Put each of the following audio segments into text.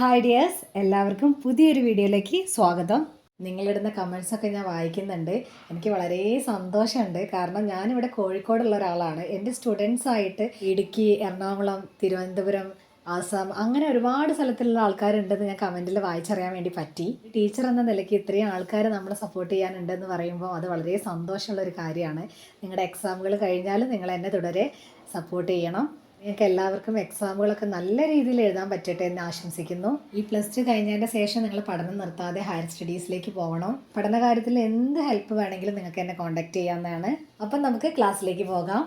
Hi dears എല്ലാവർക്കും പുതിയൊരു വീഡിയോയിലേക്ക് സ്വാഗതം. നിങ്ങളിടുന്ന കമൻസൊക്കെ ഞാൻ വായിക്കുന്നുണ്ട്. എനിക്ക് വളരെ സന്തോഷമുണ്ട്. കാരണം ഞാനിവിടെ കോഴിക്കോടുള്ള ഒരാളാണ്. എന്റെ സ്റ്റുഡൻസ് ആയിട്ട് ഇടുക്കി എറണാകുളം തിരുവനന്തപുരം ആസാം അങ്ങനെ ഒരുപാട് സ്ഥലത്തുള്ള ആൾക്കാരുണ്ടെന്ന് ഞാൻ കമന്റിൽ വായിച്ചറിയാൻ വേണ്ടി പറ്റി. ടീച്ചർ എന്ന നിലയ്ക്ക് ഇത്രയും ആൾക്കാർ നമ്മളെ സപ്പോർട്ട് ചെയ്യാനുണ്ടെന്ന് പറയുമ്പോൾ അത് വളരെ സന്തോഷമുള്ള ഒരു കാര്യമാണ്. നിങ്ങളുടെ എക്സാമുകൾ കഴിഞ്ഞാലും നിങ്ങൾ എന്നെ തുടരെ സപ്പോർട്ട് ചെയ്യണം. നിങ്ങൾക്ക് എല്ലാവർക്കും എക്സാമുകളൊക്കെ നല്ല രീതിയിൽ എഴുതാൻ പറ്റട്ടെ എന്ന് ആശംസിക്കുന്നു. ഈ പ്ലസ് ടു കഴിഞ്ഞതിന്റെ ശേഷം നിങ്ങൾ പഠനം നിർത്താതെ ഹയർ സ്റ്റഡീസിലേക്ക് പോകണം. പഠന കാര്യത്തിൽ എന്ത് ഹെൽപ്പ് വേണമെങ്കിലും നിങ്ങൾക്ക് എന്നെ കോൺടാക്ട് ചെയ്യാവുന്നതാണ്. അപ്പം നമുക്ക് ക്ലാസ്സിലേക്ക് പോകാം.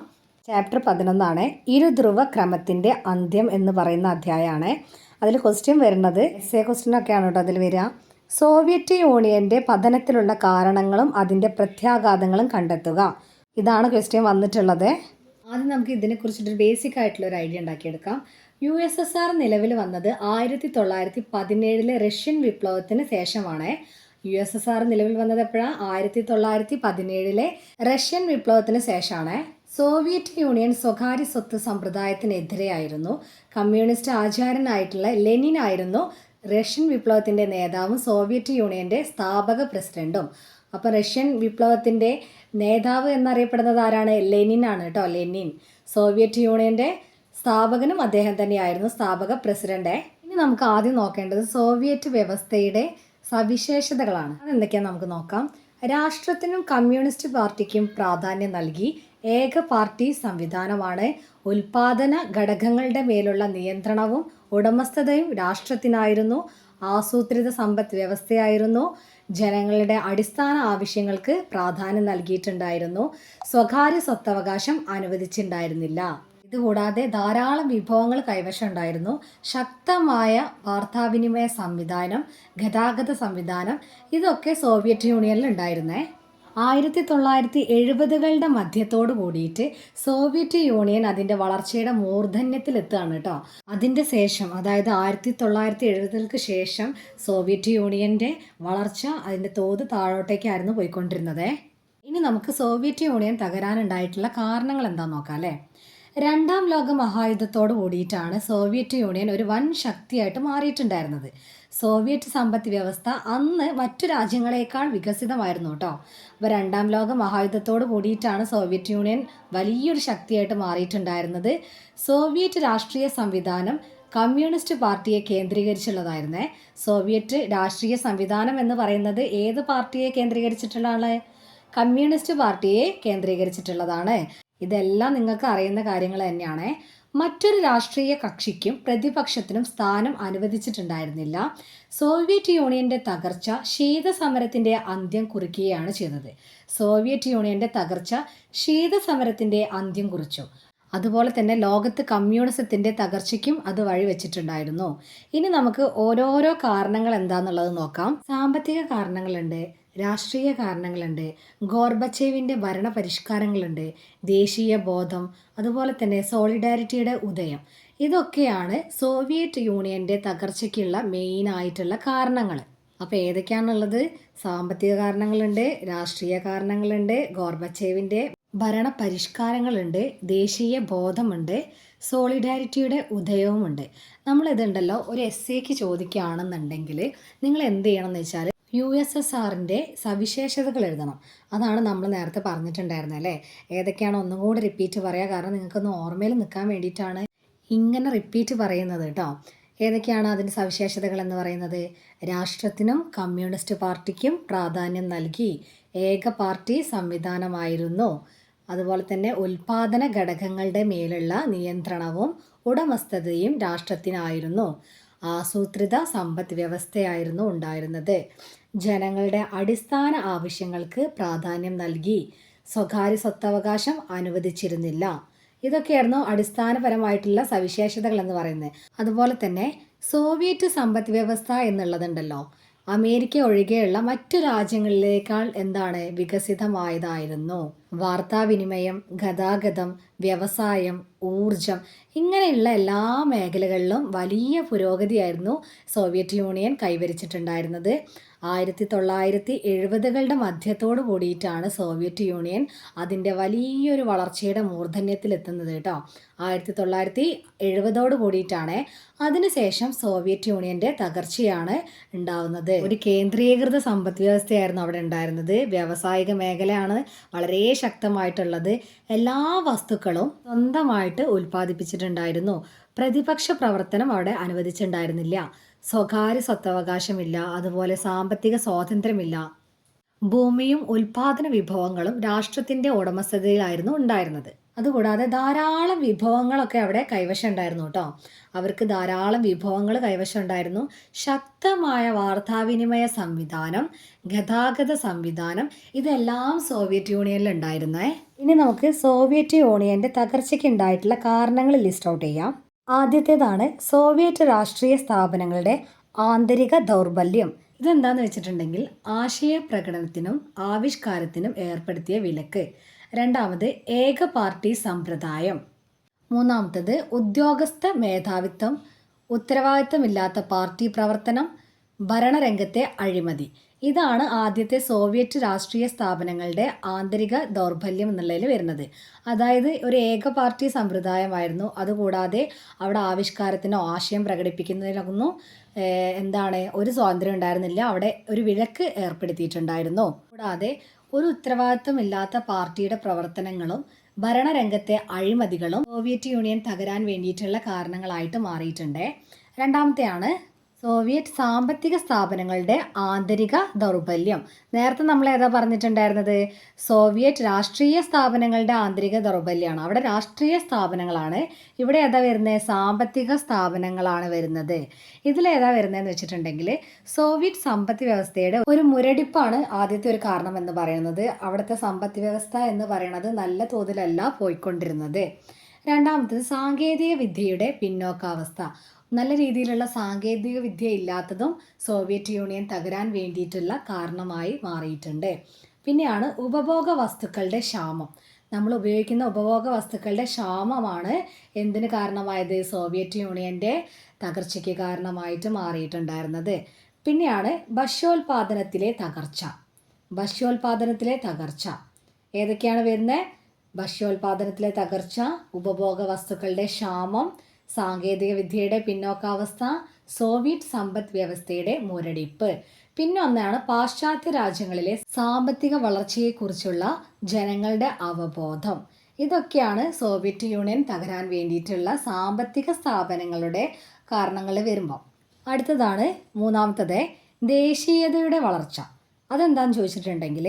ചാപ്റ്റർ പതിനൊന്നാണ് ഇരുധ്രുവ ക്രമത്തിന്റെ അന്ത്യം എന്ന് പറയുന്ന അധ്യായമാണ്. അതിൽ ക്വസ്റ്റ്യൻ വരുന്നത് എസ് എ ക്വസ്റ്റ്യനൊക്കെയാണ് കേട്ടോ അതിൽ വരിക. സോവിയറ്റ് യൂണിയന്റെ പതനത്തിലുള്ള കാരണങ്ങളും അതിന്റെ പ്രത്യാഘാതങ്ങളും കണ്ടെത്തുക. ഇതാണ് ക്വസ്റ്റ്യൻ വന്നിട്ടുള്ളത്. ആദ്യം നമുക്ക് ഇതിനെക്കുറിച്ചിട്ടൊരു ബേസിക് ആയിട്ടുള്ള ഒരു ഐഡിയ ഉണ്ടാക്കിയെടുക്കാം. യു എസ് എസ് ആർ നിലവിൽ വന്നത് ആയിരത്തി തൊള്ളായിരത്തി പതിനേഴിലെ റഷ്യൻ വിപ്ലവത്തിന് ശേഷമാണ്. യു എസ് എസ് ആർ നിലവിൽ വന്നത് എപ്പോഴാണ് ആയിരത്തി തൊള്ളായിരത്തി പതിനേഴിലെ റഷ്യൻ വിപ്ലവത്തിന് ശേഷമാണ്. സോവിയറ്റ് യൂണിയൻ സ്വകാര്യ സ്വത്ത് സമ്പ്രദായത്തിനെതിരെയായിരുന്നു. കമ്മ്യൂണിസ്റ്റ് ആചാരനായിട്ടുള്ള ലെനിൻ ആയിരുന്നു റഷ്യൻ വിപ്ലവത്തിന്റെ നേതാവും സോവിയറ്റ് യൂണിയന്റെ സ്ഥാപക പ്രസിഡന്റും. അപ്പോൾ റഷ്യൻ വിപ്ലവത്തിന്റെ നേതാവ് എന്നറിയപ്പെടുന്നത് ആരാണ്? ലെനിൻ ആണ് കേട്ടോ ലെനിൻ. സോവിയറ്റ് യൂണിയന്റെ സ്ഥാപകനും അദ്ദേഹം തന്നെയായിരുന്നു സ്ഥാപക പ്രസിഡന്റ്. ഇനി നമുക്ക് ആദ്യം നോക്കേണ്ടത് സോവിയറ്റ് വ്യവസ്ഥയുടെ സവിശേഷതകളാണ്. അതെന്തൊക്കെയാണ് നമുക്ക് നോക്കാം. രാഷ്ട്രത്തിനും കമ്മ്യൂണിസ്റ്റ് പാർട്ടിക്കും പ്രാധാന്യം നൽകി ഏക പാർട്ടി സംവിധാനമാണ്. ഉൽപാദന ഘടകങ്ങളുടെ മേലുള്ള നിയന്ത്രണവും ഉടമസ്ഥതയും രാഷ്ട്രത്തിനായിരുന്നു. ആസൂത്രിത സമ്പദ് വ്യവസ്ഥയായിരുന്നു. ജനങ്ങളുടെ അടിസ്ഥാന ആവശ്യങ്ങൾക്ക് പ്രാധാന്യം നൽകിയിട്ടുണ്ടായിരുന്നു. സ്വകാര്യ സ്വത്തവകാശം അനുവദിച്ചിട്ടുണ്ടായിരുന്നില്ല. ഇതുകൂടാതെ ധാരാളം വിഭവങ്ങൾ കൈവശമുണ്ടായിരുന്നു. ശക്തമായ വാർത്താവിനിമയ സംവിധാനം ഗതാഗത സംവിധാനം ഇതൊക്കെ സോവിയറ്റ് യൂണിയനിൽ ഉണ്ടായിരുന്നേ ആയിരത്തി തൊള്ളായിരത്തി എഴുപതുകളുടെ മധ്യത്തോട് കൂടിയിട്ട് സോവിയറ്റ് യൂണിയൻ അതിന്റെ വളർച്ചയുടെ മൂർധന്യത്തിലെത്തുകയാണ് കേട്ടോ. അതിന്റെ ശേഷം അതായത് ആയിരത്തി തൊള്ളായിരത്തി എഴുപതുകൾക്ക് ശേഷം സോവിയറ്റ് യൂണിയന്റെ വളർച്ച അതിന്റെ തോത് താഴോട്ടേക്കായിരുന്നു പോയിക്കൊണ്ടിരുന്നത്. ഇനി നമുക്ക് സോവിയറ്റ് യൂണിയൻ തകരാനുണ്ടായിട്ടുള്ള കാരണങ്ങൾ എന്താ നോക്കാം അല്ലേ? രണ്ടാം ലോക മഹായുദ്ധത്തോട് കൂടിയിട്ടാണ് സോവിയറ്റ് യൂണിയൻ ഒരു വൻ ശക്തിയായിട്ട് മാറിയിട്ടുണ്ടായിരുന്നത്. സോവിയറ്റ് സമ്പദ് വ്യവസ്ഥ അന്ന് മറ്റു രാജ്യങ്ങളെക്കാൾ വികസിതമായിരുന്നു കേട്ടോ. അപ്പോൾ രണ്ടാം ലോക മഹായുദ്ധത്തോട് കൂടിയിട്ടാണ് സോവിയറ്റ് യൂണിയൻ വലിയൊരു ശക്തിയായിട്ട് മാറിയിട്ടുണ്ടായിരുന്നത്. സോവിയറ്റ് രാഷ്ട്രീയ സംവിധാനം കമ്മ്യൂണിസ്റ്റ് പാർട്ടിയെ കേന്ദ്രീകരിച്ചുള്ളതായിരുന്നേ. സോവിയറ്റ് രാഷ്ട്രീയ സംവിധാനം എന്ന് പറയുന്നത് ഏത് പാർട്ടിയെ കേന്ദ്രീകരിച്ചിട്ടുള്ളതാണ് കമ്മ്യൂണിസ്റ്റ് പാർട്ടിയെ കേന്ദ്രീകരിച്ചിട്ടുള്ളതാണ്. ഇതെല്ലാം നിങ്ങൾക്ക് അറിയുന്ന കാര്യങ്ങൾ തന്നെയാണ്. മറ്റൊരു രാഷ്ട്രീയ കക്ഷിക്കും പ്രതിപക്ഷത്തിനും സ്ഥാനം അനുവദിച്ചിട്ടുണ്ടായിരുന്നില്ല. സോവിയറ്റ് യൂണിയന്റെ തകർച്ച ശീതസമരത്തിന്റെ അന്ത്യം കുറിക്കുകയാണ് ചെയ്തത്. സോവിയറ്റ് യൂണിയന്റെ തകർച്ച ശീതസമരത്തിന്റെ അന്ത്യം കുറിച്ചു. അതുപോലെ തന്നെ ലോകത്ത് കമ്മ്യൂണിസത്തിന്റെ തകർച്ചയ്ക്കും അത് വഴി വഴിവെച്ചിട്ടുണ്ടായിരുന്നു ഇനി നമുക്ക് ഓരോരോ കാരണങ്ങൾ എന്താണെന്നുള്ളത് നോക്കാം. സാമ്പത്തിക കാരണങ്ങളുണ്ട്. രാഷ്ട്രീയ കാരണങ്ങളുണ്ട് ഗോർബച്ചേവിന്റെ ഭരണ പരിഷ്കാരങ്ങളുണ്ട് ദേശീയ ബോധം അതുപോലെ തന്നെ സോളിഡാരിറ്റിയുടെ ഉദയം. ഇതൊക്കെയാണ് സോവിയറ്റ് യൂണിയന്റെ തകർച്ചയ്ക്കുള്ള മെയിനായിട്ടുള്ള കാരണങ്ങൾ. അപ്പോൾ ഏതൊക്കെയാണുള്ളത്? സാമ്പത്തിക കാരണങ്ങളുണ്ട് രാഷ്ട്രീയ കാരണങ്ങളുണ്ട് ഗോർബച്ചേവിന്റെ ഭരണ പരിഷ്കാരങ്ങളുണ്ട് ദേശീയ ബോധമുണ്ട് സോളിഡാരിറ്റിയുടെ ഉദയവുമുണ്ട്. നമ്മളിതുണ്ടല്ലോ ഒരു എസ് എക്ക് ചോദിക്കുകയാണെന്നുണ്ടെങ്കിൽ നിങ്ങൾ എന്ത് ചെയ്യണമെന്ന് വെച്ചാൽ യു എസ് എസ് ആറിന്റെ സവിശേഷതകൾ എഴുതണം. അതാണ് നമ്മൾ നേരത്തെ പറഞ്ഞിട്ടുണ്ടായിരുന്നത് അല്ലേ? ഏതൊക്കെയാണ് ഒന്നും കൂടി റിപ്പീറ്റ് പറയുക. കാരണം നിങ്ങൾക്കൊന്ന് ഓർമ്മയിൽ നിൽക്കാൻ വേണ്ടിയിട്ടാണ് ഇങ്ങനെ റിപ്പീറ്റ് പറയുന്നത് കേട്ടോ. ഏതൊക്കെയാണ് അതിന്റെ സവിശേഷതകൾ എന്ന് പറയുന്നത്? രാഷ്ട്രത്തിനും കമ്മ്യൂണിസ്റ്റ് പാർട്ടിക്കും പ്രാധാന്യം നൽകി ഏക പാർട്ടി സംവിധാനമായിരുന്നു. അതുപോലെ തന്നെ ഉൽപാദന ഘടകങ്ങളുടെ മേലുള്ള നിയന്ത്രണവും ഉടമസ്ഥതയും രാഷ്ട്രത്തിനായിരുന്നു. ആസൂത്രിത സമ്പദ് വ്യവസ്ഥയായിരുന്നു ഉണ്ടായിരുന്നത്. ജനങ്ങളുടെ അടിസ്ഥാന ആവശ്യങ്ങൾക്ക് പ്രാധാന്യം നൽകി സ്വകാര്യ സ്വത്തവകാശം അനുവദിച്ചിരുന്നില്ല. ഇതൊക്കെയായിരുന്നു അടിസ്ഥാനപരമായിട്ടുള്ള സവിശേഷതകൾ എന്ന് പറയുന്നത്. അതുപോലെ തന്നെ സോവിയറ്റ് സമ്പദ് വ്യവസ്ഥ എന്നുള്ളതുണ്ടല്ലോ. അമേരിക്ക ഒഴികെയുള്ള മറ്റു രാജ്യങ്ങളിലേക്കാൾ എന്താണ് വികസിതമായതായിരുന്നു. വാർത്താവിനിമയം ഗതാഗതം വ്യവസായം ഊർജം ഇങ്ങനെയുള്ള എല്ലാ മേഖലകളിലും വലിയ പുരോഗതിയായിരുന്നു സോവിയറ്റ് യൂണിയൻ കൈവരിച്ചിട്ടുണ്ടായിരുന്നത്. ആയിരത്തി തൊള്ളായിരത്തി എഴുപതുകളുടെ മധ്യത്തോട് കൂടിയിട്ടാണ് സോവിയറ്റ് യൂണിയൻ അതിന്റെ വലിയൊരു വളർച്ചയുടെ മൂർധന്യത്തിലെത്തുന്നത് കേട്ടോ. ആയിരത്തി തൊള്ളായിരത്തി എഴുപതോട് കൂടിയിട്ടാണ് അതിനുശേഷം സോവിയറ്റ് യൂണിയന്റെ തകർച്ചയാണ് ഉണ്ടാവുന്നത്. ഒരു കേന്ദ്രീകൃത സമ്പദ് വ്യവസ്ഥയായിരുന്നു അവിടെ ഉണ്ടായിരുന്നത്. വ്യാവസായിക മേഖലയാണ് വളരെ ശക്തമായിട്ടുള്ളത്. എല്ലാ വസ്തുക്കളും സ്വന്തമായിട്ട് ഉൽപ്പാദിപ്പിച്ചിട്ടുണ്ടായിരുന്നു. പ്രതിപക്ഷ പ്രവർത്തനം അവിടെ അനുവദിച്ചിട്ടുണ്ടായിരുന്നില്ല. സ്വകാര്യ സ്വത്തവകാശമില്ല അതുപോലെ സാമ്പത്തിക സ്വാതന്ത്ര്യമില്ല. ഭൂമിയും ഉൽപാദന വിഭവങ്ങളും രാഷ്ട്രത്തിന്റെ ഉടമസ്ഥതയിലായിരുന്നു ഉണ്ടായിരുന്നത്. അതുകൂടാതെ ധാരാളം വിഭവങ്ങളൊക്കെ അവിടെ കൈവശം ഉണ്ടായിരുന്നു കേട്ടോ. അവർക്ക് ധാരാളം വിഭവങ്ങൾ കൈവശം ഉണ്ടായിരുന്നു. ശക്തമായ വാർത്താവിനിമയ സംവിധാനം ഗതാഗത സംവിധാനം ഇതെല്ലാം സോവിയറ്റ് യൂണിയനിൽ ഉണ്ടായിരുന്നേ. ഇനി നമുക്ക് സോവിയറ്റ് യൂണിയന്റെ തകർച്ചയ്ക്ക് ഉണ്ടായിട്ടുള്ള കാരണങ്ങൾ ലിസ്റ്റ് ഔട്ട് ചെയ്യാം. ആദ്യത്തേതാണ് സോവിയറ്റ് രാഷ്ട്രീയ സ്ഥാപനങ്ങളുടെ ആന്തരിക ദൗർബല്യം. ഇതെന്താന്ന് വെച്ചിട്ടുണ്ടെങ്കിൽ ആശയ പ്രകടനത്തിനും ആവിഷ്കാരത്തിനും ഏർപ്പെടുത്തിയ വിലക്ക്. രണ്ടാമത് ഏക പാർട്ടി സമ്പ്രദായം. മൂന്നാമത്തത് ഉദ്യോഗസ്ഥ മേധാവിത്വം ഉത്തരവാദിത്തമില്ലാത്ത പാർട്ടി പ്രവർത്തനം ഭരണരംഗത്തെ അഴിമതി. ഇതാണ് ആദ്യത്തെ സോവിയറ്റ് രാഷ്ട്രീയ സ്ഥാപനങ്ങളുടെ ആന്തരിക ദൗർബല്യം എന്നുള്ളതിൽ വരുന്നത്. അതായത് ഒരു ഏക പാർട്ടി സമ്പ്രദായമായിരുന്നു. അതുകൂടാതെ അവിടെ ആവിഷ്കാരത്തിനോ ആശയം പ്രകടിപ്പിക്കുന്നതിനൊന്നും എന്താണ് ഒരു സ്വാതന്ത്ര്യം ഉണ്ടായിരുന്നില്ല. അവിടെ ഒരു വിലക്ക് ഏർപ്പെടുത്തിയിട്ടുണ്ടായിരുന്നു. കൂടാതെ ഒരു ഉത്തരവാദിത്വമില്ലാത്ത പാർട്ടിയുടെ പ്രവർത്തനങ്ങളും ഭരണരംഗത്തെ അഴിമതികളും സോവിയറ്റ് യൂണിയൻ തകരാൻ വേണ്ടിയിട്ടുള്ള കാരണങ്ങളായിട്ട് മാറിയിട്ടുണ്ട്. രണ്ടാമത്തെയാണ് സോവിയറ്റ് സാമ്പത്തിക സ്ഥാപനങ്ങളുടെ ആന്തരിക ദൗർബല്യം. നേരത്തെ നമ്മൾ ഏതാ പറഞ്ഞിട്ടുണ്ടായിരുന്നത്? സോവിയറ്റ് രാഷ്ട്രീയ സ്ഥാപനങ്ങളുടെ ആന്തരിക ദൗർബല്യമാണ് അവിടെ രാഷ്ട്രീയ സ്ഥാപനങ്ങളാണ്. ഇവിടെ ഏതാ വരുന്നത്? സാമ്പത്തിക സ്ഥാപനങ്ങളാണ് വരുന്നത്. ഇതിലേതാ വരുന്നതെന്ന് വെച്ചിട്ടുണ്ടെങ്കിൽ സോവിയറ്റ് സമ്പത്ത് വ്യവസ്ഥയുടെ ഒരു മുരടിപ്പാണ് ആദ്യത്തെ ഒരു കാരണം എന്ന് പറയുന്നത്. അവിടുത്തെ സമ്പത്ത് വ്യവസ്ഥ എന്ന് പറയുന്നത് നല്ല തോതിലല്ല പോയിക്കൊണ്ടിരുന്നത്. രണ്ടാമത്തത് സാങ്കേതിക വിദ്യയുടെ പിന്നോക്കാവസ്ഥ. നല്ല രീതിയിലുള്ള സാങ്കേതിക വിദ്യ ഇല്ലാത്തതും സോവിയറ്റ് യൂണിയൻ തകരാൻ വേണ്ടിയിട്ടുള്ള കാരണമായി മാറിയിട്ടുണ്ട്. പിന്നെയാണ് ഉപഭോഗ വസ്തുക്കളുടെ ക്ഷാമം. നമ്മൾ ഉപയോഗിക്കുന്ന ഉപഭോഗ വസ്തുക്കളുടെ ക്ഷാമമാണ് എന്തിന് കാരണമായത്? സോവിയറ്റ് യൂണിയന്റെ തകർച്ചയ്ക്ക് കാരണമായിട്ട് മാറിയിട്ടുണ്ടായിരുന്നത്. പിന്നെയാണ് ഭക്ഷ്യോൽപാദനത്തിലെ തകർച്ച. ഭക്ഷ്യോൽപാദനത്തിലെ തകർച്ച. ഏതൊക്കെയാണ് വരുന്നത്? ഭക്ഷ്യോൽപാദനത്തിലെ തകർച്ച ഉപഭോഗ വസ്തുക്കളുടെ ക്ഷാമം സാങ്കേതിക വിദ്യയുടെ പിന്നോക്കാവസ്ഥ സോവിയറ്റ് സമ്പദ് വ്യവസ്ഥയുടെ മുരടിപ്പ്. പിന്നെ ഒന്നാണ് പാശ്ചാത്യ രാജ്യങ്ങളിലെ സാമ്പത്തിക വളർച്ചയെക്കുറിച്ചുള്ള ജനങ്ങളുടെ അവബോധം. ഇതൊക്കെയാണ് സോവിയറ്റ് യൂണിയൻ തകരാൻ വേണ്ടിയിട്ടുള്ള സാമ്പത്തിക സ്ഥാപനങ്ങളുടെ കാരണങ്ങൾ വരുമ്പോൾ അടുത്തതാണ് മൂന്നാമത്തത് ദേശീയതയുടെ വളർച്ച. അതെന്താണെന്ന് ചോദിച്ചിട്ടുണ്ടെങ്കിൽ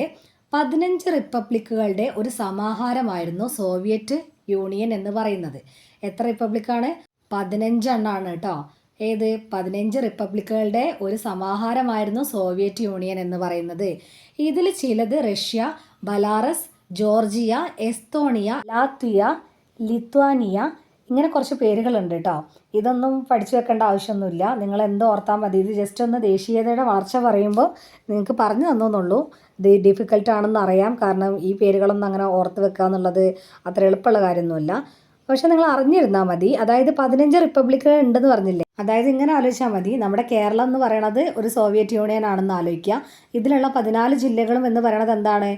പതിനഞ്ച് റിപ്പബ്ലിക്കുകളുടെ ഒരു സമാഹാരമായിരുന്നു സോവിയറ്റ് യൂണിയൻ എന്ന് പറയുന്നത്. എത്ര റിപ്പബ്ലിക്കാണ്? പതിനഞ്ചെണ്ണാണ് കേട്ടോ. ഏത്? പതിനഞ്ച് റിപ്പബ്ലിക്കുകളുടെ ഒരു സമാഹാരമായിരുന്നു സോവിയറ്റ് യൂണിയൻ എന്ന് പറയുന്നത്. ഇതിൽ ചിലത് Russia Belarus Georgia Estonia Latvia Lithuania ഇങ്ങനെ കുറച്ച് പേരുകളുണ്ട് കേട്ടോ ഇതൊന്നും പഠിച്ചു വെക്കേണ്ട ആവശ്യമൊന്നുമില്ല. നിങ്ങൾ എന്തോ ഓർത്താൽ മതി. ഇത് ജസ്റ്റ് ഒന്ന് ദേശീയതയുടെ വളർച്ച പറയുമ്പോൾ നിങ്ങൾക്ക് പറഞ്ഞു തന്നോന്നുള്ളൂ. ഇത് ഡിഫിക്കൽട്ട് ആണെന്ന് അറിയാം. കാരണം ഈ പേരുകളൊന്നും അങ്ങനെ ഓർത്ത് വെക്കുക എന്നുള്ളത് അത്ര എളുപ്പമുള്ള കാര്യമൊന്നുമില്ല. പക്ഷെ നിങ്ങൾ അറിഞ്ഞിരുന്നാൽ മതി. അതായത് പതിനഞ്ച് റിപ്പബ്ലിക്കുകൾ ഉണ്ടെന്ന് പറഞ്ഞില്ലേ? അതായത് ഇങ്ങനെ ആലോചിച്ചാൽ മതി. നമ്മുടെ കേരളം എന്ന് പറയണത് ഒരു സോവിയറ്റ് യൂണിയൻ ആണെന്ന് ആലോചിക്കുക. ഇതിലുള്ള പതിനാല് ജില്ലകളും എന്ന് പറയണത് എന്താണ്?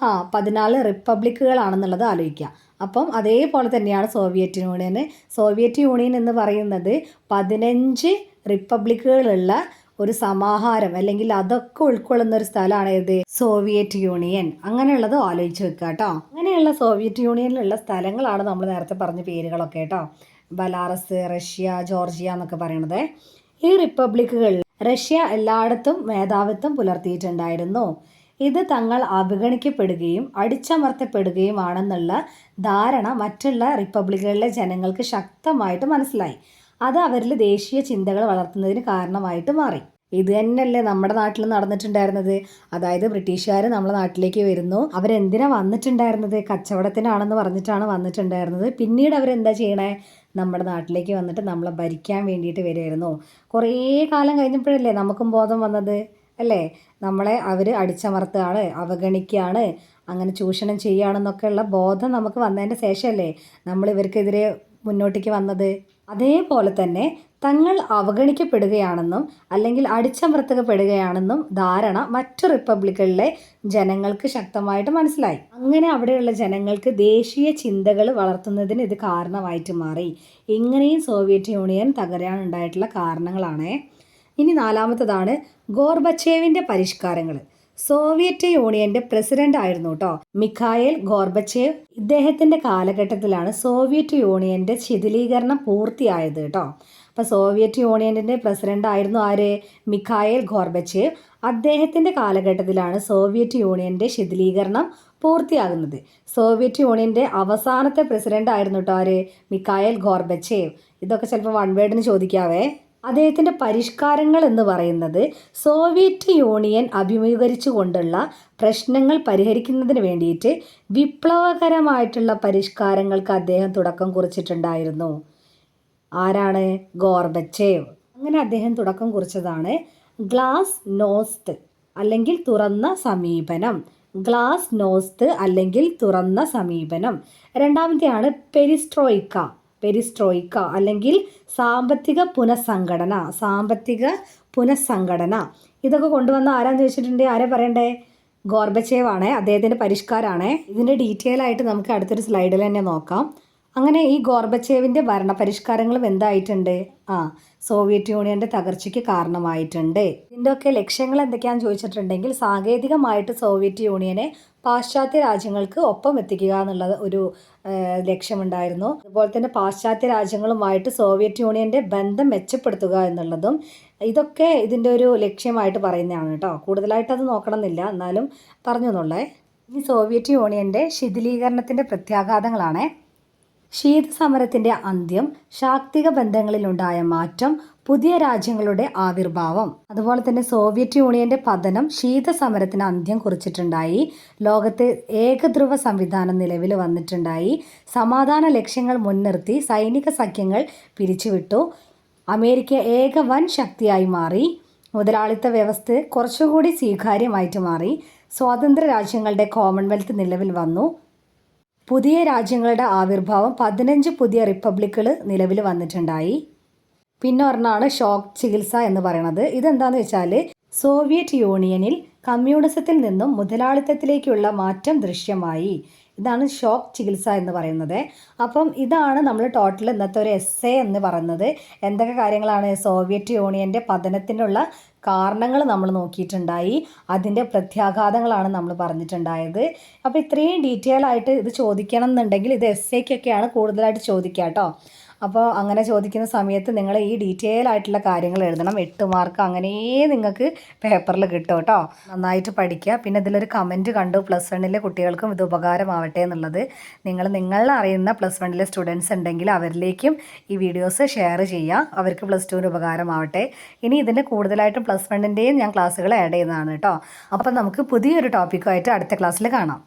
ആ പതിനാല് റിപ്പബ്ലിക്കുകളാണെന്നുള്ളത് ആലോചിക്കുക അപ്പം അതേപോലെ തന്നെയാണ് സോവിയറ്റ് യൂണിയൻ സോവിയറ്റ് യൂണിയൻ എന്ന് പറയുന്നത് പതിനഞ്ച് റിപ്പബ്ലിക്കുകളുള്ള ഒരു സമാഹാരം അല്ലെങ്കിൽ അതൊക്കെ ഉൾക്കൊള്ളുന്ന ഒരു സ്ഥലമാണ് ഏത്? Soviet Union. അങ്ങനെയുള്ളത് ആലോചിച്ച് വെക്കുക കേട്ടോ. അങ്ങനെയുള്ള സോവിയറ്റ് യൂണിയനിലുള്ള സ്ഥലങ്ങളാണ് നമ്മൾ നേരത്തെ പറഞ്ഞ പേരുകളൊക്കെ കേട്ടോ. ബലാറസ് റഷ്യ ജോർജിയ എന്നൊക്കെ പറയണത്. ഈ റിപ്പബ്ലിക്കുകളിൽ റഷ്യ എല്ലായിടത്തും മേധാവിത്വം പുലർത്തിയിട്ടുണ്ടായിരുന്നു. ഇത് തങ്ങൾ അവഗണിക്കപ്പെടുകയും അടിച്ചമർത്തപ്പെടുകയുമാണെന്നുള്ള ധാരണ മറ്റുള്ള റിപ്പബ്ലിക്കുകളിലെ ജനങ്ങൾക്ക് ശക്തമായിട്ട് മനസ്സിലായി. അത് അവരിൽ ദേശീയ ചിന്തകൾ വളർത്തുന്നതിന് കാരണമായിട്ട് മാറി. ഇത് തന്നെയല്ലേ നമ്മുടെ നാട്ടിൽ നടന്നിട്ടുണ്ടായിരുന്നത്? അതായത് ബ്രിട്ടീഷുകാർ നമ്മുടെ നാട്ടിലേക്ക് വരുന്നു. അവരെന്തിനാ വന്നിട്ടുണ്ടായിരുന്നത്? കച്ചവടത്തിനാണെന്ന് പറഞ്ഞിട്ടാണ് വന്നിട്ടുണ്ടായിരുന്നത്. പിന്നീട് അവരെന്താ ചെയ്യണേ? നമ്മുടെ നാട്ടിലേക്ക് വന്നിട്ട് നമ്മളെ ഭരിക്കാൻ വേണ്ടിയിട്ട് വരുമായിരുന്നു കുറേ കാലം കഴിഞ്ഞപ്പോഴല്ലേ നമുക്കും ബോധം വന്നത്? അല്ലേ? നമ്മളെ അവർ അടിച്ചമർത്തുകയാണ് അവഗണിക്കുകയാണ് അങ്ങനെ ചൂഷണം ചെയ്യുകയാണെന്നൊക്കെയുള്ള ബോധം നമുക്ക് വന്നതിന്റെ ശേഷമല്ലേ നമ്മൾ ഇവർക്കെതിരെ മുന്നോട്ടേക്ക് വന്നത്? അതേപോലെ തന്നെ തങ്ങൾ അവഗണിക്കപ്പെടുകയാണെന്നും അല്ലെങ്കിൽ അടിച്ചമർത്തപ്പെടുകയാണെന്നും ധാരണ മറ്റു റിപ്പബ്ലിക്കുകളിലെ ജനങ്ങൾക്ക് ശക്തമായിട്ട് മനസ്സിലായി. അങ്ങനെ അവിടെയുള്ള ജനങ്ങൾക്ക് ദേശീയ ചിന്തകൾ വളർത്തുന്നതിന് ഇത് കാരണമായിട്ട് മാറി. ഇങ്ങനെയും സോവിയറ്റ് യൂണിയൻ തകരാനുണ്ടായിട്ടുള്ള കാരണങ്ങളാണ്. ഇനി നാലാമത്തതാണ് ഗോർബച്ചേവിന്റെ പരിഷ്കാരങ്ങൾ സോവിയറ്റ് യൂണിയന്റെ പ്രസിഡന്റ് ആയിരുന്നു കേട്ടോ മിഖായേൽ ഗോർബച്ചേവ്. ഇദ്ദേഹത്തിന്റെ കാലഘട്ടത്തിലാണ് സോവിയറ്റ് യൂണിയന്റെ ശിഥിലീകരണം പൂർത്തിയായത് കേട്ടോ അപ്പോൾ സോവിയറ്റ് യൂണിയന്റെ പ്രസിഡന്റ് ആയിരുന്നു ആര്? Mikhail Gorbachev. അദ്ദേഹത്തിന്റെ കാലഘട്ടത്തിലാണ് സോവിയറ്റ് യൂണിയന്റെ ശിഥിലീകരണം പൂർത്തിയാകുന്നത്. സോവിയറ്റ് യൂണിയന്റെ അവസാനത്തെ പ്രസിഡന്റ് ആയിരുന്നു കേട്ടോ ആര്? Mikhail Gorbachev. ഇതൊക്കെ ചിലപ്പോൾ വൺ വേർഡിന് ചോദിക്കാവേ. അദ്ദേഹത്തിന്റെ പരിഷ്കാരങ്ങൾ എന്ന് പറയുന്നത് സോവിയറ്റ് യൂണിയൻ അഭിമുഖീകരിച്ചു കൊണ്ടുള്ള പ്രശ്നങ്ങൾ പരിഹരിക്കുന്നതിന് വേണ്ടിയിട്ട് വിപ്ലവകരമായിട്ടുള്ള പരിഷ്കാരങ്ങൾക്ക് അദ്ദേഹം തുടക്കം കുറിച്ചിട്ടുണ്ടായിരുന്നു. ആരാണ്? ഗോർബച്ചേവ്. അങ്ങനെ അദ്ദേഹം തുടക്കം കുറിച്ചതാണ്. ഗ്ലാസ് നോസ്ത് അല്ലെങ്കിൽ തുറന്ന സമീപനം. ഗ്ലാസ് നോസ്ത് അല്ലെങ്കിൽ തുറന്ന സമീപനം. രണ്ടാമത്തെയാണ് പെരിസ്ട്രോയിക്ക. പെരിസ്ട്രോയിക്ക അല്ലെങ്കിൽ സാമ്പത്തിക പുനഃസംഘടന സാമ്പത്തിക പുനഃസംഘടന. ഇതൊക്കെ കൊണ്ടുവന്ന ആരാന്ന് ചോദിച്ചിട്ടുണ്ട്? ആരെ പറയണ്ടേ? ഗോർബച്ചേവ് അദ്ദേഹത്തിന്റെ പരിഷ്കാരമാണ് ഇതിന്റെ ഡീറ്റെയിൽ ആയിട്ട് നമുക്ക് അടുത്തൊരു സ്ലൈഡിൽ തന്നെ നോക്കാം. അങ്ങനെ ഈ ഗോർബച്ചേവിന്റെ ഭരണപരിഷ്കാരങ്ങളും എന്തായിട്ടുണ്ട്? ആ സോവിയറ്റ് യൂണിയന്റെ തകർച്ചയ്ക്ക് കാരണമായിട്ടുണ്ട്. ഇതിന്റെയൊക്കെ ലക്ഷ്യങ്ങൾ എന്തൊക്കെയാണെന്ന് ചോദിച്ചിട്ടുണ്ടെങ്കിൽ സാങ്കേതികമായിട്ട് സോവിയറ്റ് യൂണിയനെ പാശ്ചാത്യ രാജ്യങ്ങൾക്ക് ഒപ്പം എത്തിക്കുക എന്നുള്ളത് ഒരു ലക്ഷ്യമുണ്ടായിരുന്നു. അതുപോലെ തന്നെ പാശ്ചാത്യ രാജ്യങ്ങളുമായിട്ട് സോവിയറ്റ് യൂണിയന്റെ ബന്ധം മെച്ചപ്പെടുത്തുക എന്നുള്ളതും ഇതൊക്കെ ഇതിന്റെ ഒരു ലക്ഷ്യമായിട്ട് പറയുന്നതാണ് കേട്ടോ. കൂടുതലായിട്ട് അത് നോക്കണമെന്നില്ല. എന്നാലും പറഞ്ഞു എന്നുള്ളേ ഇനി സോവിയറ്റ് യൂണിയന്റെ ശിഥിലീകരണത്തിന്റെ പ്രത്യാഘാതങ്ങളാണ്. ശീതസമരത്തിന്റെ അന്ത്യം ശാക്തിക ബന്ധങ്ങളിലുണ്ടായ മാറ്റം പുതിയ രാജ്യങ്ങളുടെ ആവിർഭാവം. അതുപോലെ തന്നെ സോവിയറ്റ് യൂണിയന്റെ പതനം ശീതസമരത്തിന് അന്ത്യം കുറിച്ചിട്ടുണ്ടായി. ലോകത്തെ ഏകധ്രുവ സംവിധാനം നിലവിൽ വന്നിട്ടുണ്ടായി. സമാധാന ലക്ഷ്യങ്ങൾ മുൻനിർത്തി സൈനിക സഖ്യങ്ങൾ പിരിച്ചുവിട്ടു. അമേരിക്ക ഏക വൻ ശക്തിയായി മാറി. മുതലാളിത്ത വ്യവസ്ഥ കുറച്ചുകൂടി സ്വീകാര്യമായിട്ട് മാറി. സ്വാതന്ത്ര്യ രാജ്യങ്ങളുടെ കോമൺവെൽത്ത് നിലവിൽ വന്നു. പുതിയ രാജ്യങ്ങളുടെ ആവിർഭാവം പതിനഞ്ച് പുതിയ റിപ്പബ്ലിക്കുകൾ നിലവിൽ വന്നിട്ടുണ്ടായി. പിന്നെ ഒരെണ്ണമാണ് ഷോക്ക് ചികിത്സ എന്ന് പറയുന്നത്. ഇതെന്താന്ന് വെച്ചാൽ സോവിയറ്റ് യൂണിയനിൽ കമ്മ്യൂണിസത്തിൽ നിന്നും മുതലാളിത്തത്തിലേക്കുള്ള മാറ്റം ദൃശ്യമായി. ഇതാണ് ഷോക്ക് ചികിത്സ എന്ന് പറയുന്നത്. അപ്പം ഇതാണ് നമ്മൾ ടോട്ടൽ ഇന്നത്തെ ഒരു എസ് എ എന്ന് പറയുന്നത്. എന്തൊക്കെ കാര്യങ്ങളാണ് സോവിയറ്റ് യൂണിയന്റെ പതനത്തിനുള്ള കാരണങ്ങൾ നമ്മൾ നോക്കിയിട്ടുണ്ടായി. അതിന്റെ പ്രത്യാഘാതങ്ങളാണ് നമ്മൾ പറഞ്ഞിട്ടുണ്ടായത്. അപ്പോൾ ഇത്രയും ഡീറ്റെയിൽ ആയിട്ട് ഇത് ചോദിക്കണം എന്നുണ്ടെങ്കിൽ ഇത് എസ് എക്കൊക്കെയാണ് കൂടുതലായിട്ട് ചോദിക്കുക കേട്ടോ. അപ്പോൾ അങ്ങനെ ചോദിക്കുന്ന സമയത്ത് നിങ്ങൾ ഈ ഡീറ്റെയിൽ ആയിട്ടുള്ള കാര്യങ്ങൾ എഴുതണം. എട്ട് മാർക്ക് അങ്ങനെ നിങ്ങൾക്ക് പേപ്പറിൽ കിട്ടും കേട്ടോ നന്നായിട്ട് പഠിക്കുക. പിന്നെ ഇതിലൊരു കമന്റ് കണ്ടു. പ്ലസ് വണ്ണിലെ കുട്ടികൾക്കും ഇത് ഉപകാരമാവട്ടെ എന്നുള്ളത്. നിങ്ങൾ നിങ്ങൾ അറിയുന്ന പ്ലസ് വണ്ണിലെ സ്റ്റുഡൻസ് ഉണ്ടെങ്കിൽ അവരിലേക്കും ഈ വീഡിയോസ് ഷെയർ ചെയ്യുക. അവർക്ക് പ്ലസ് ടുവിന് ഉപകാരമാവട്ടെ. ഇനി ഇതിന്റെ കൂടുതലായിട്ടും പ്ലസ് വണ്ണിന്റെയും ഞാൻ ക്ലാസ്സുകൾ ആഡ് ചെയ്യുന്നതാണ് കേട്ടോ അപ്പം നമുക്ക് പുതിയൊരു ടോപ്പിക്കുമായിട്ട് അടുത്ത ക്ലാസ്സിൽ കാണാം.